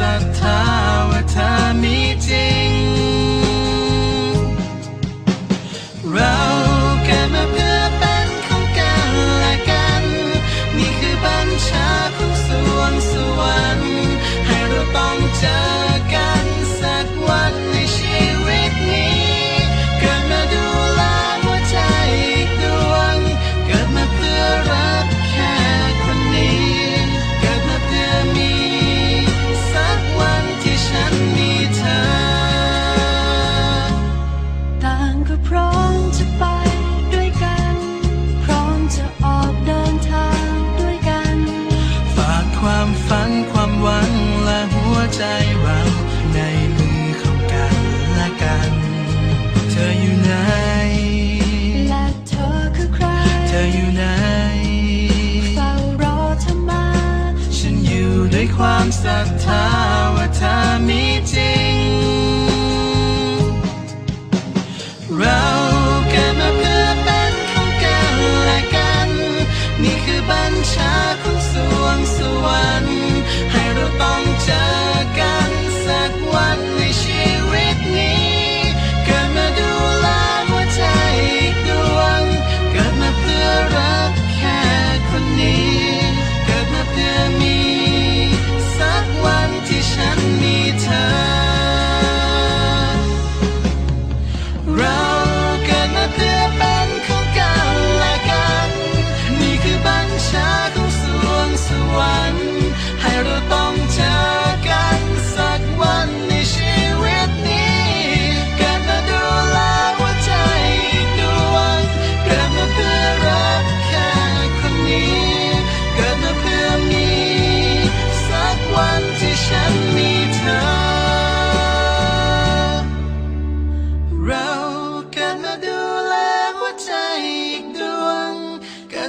sa tawa ta meeting. พร้อมจะไปด้วยกัน พร้อมจะออกเดินทางด้วยกัน ฝากความฝันความหวังและหัวใจเราในมือของกันและกัน เธออยู่ไหน และเธอคือใคร เธออยู่ไหน เฝ้ารอเธอมา ฉันอยู่ด้วยความศรัทธา shine.